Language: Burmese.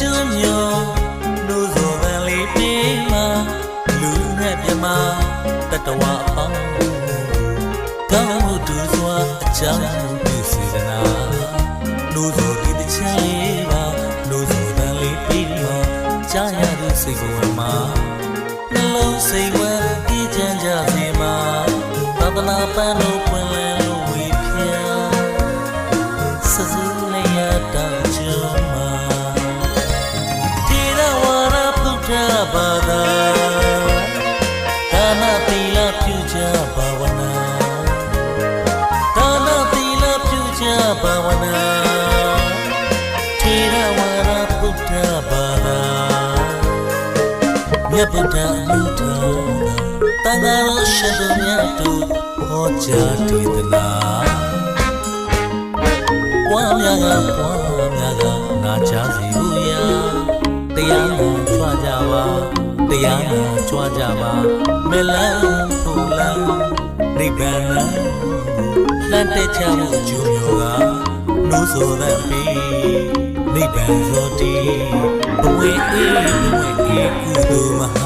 ကျွန်းမျိုးနိုးစော်တန်လေးပြေးမှာလူနဲ့မြမတတဝအပေါင်းကောင်းမှုတူစွာအကြောင်းပြုစေတနာနိုးစော်ဒီတစ်ချမ်းလေးပါနိုးစော်တန်လေးပြေးမှာကြားရသူစိတ်ဝင်မှာနှလုံးစိတ်ဝဲအေးချမ်းကြစေမှာသာသနာပန်းလို့ပွင့်လန်းလို့ဝေဖြာစစူးလေးရတော ပြုကြဘာဝနာတိရဝရပုထဘာသာမြတ်ဗုဒ္ဓအမှုတော်တန်ခါတော်ရှင်သူမြတ်တို့ဟောကြားတည်သနာပွားများကပွားများကနာချစီဘူးရာတရားနာကြွကြပါတရားနာကြွကြပါမလန်းပူလန်းနိဗ္ဗာန် လမ်းတက်ချမှုအကျိုးမျိုးကနိုးဆိုတဲ့ပြီနိဗ္ဗာန်ဇောတိဘဝေအေးဘဝေအေးကုသိုလ်မဟာ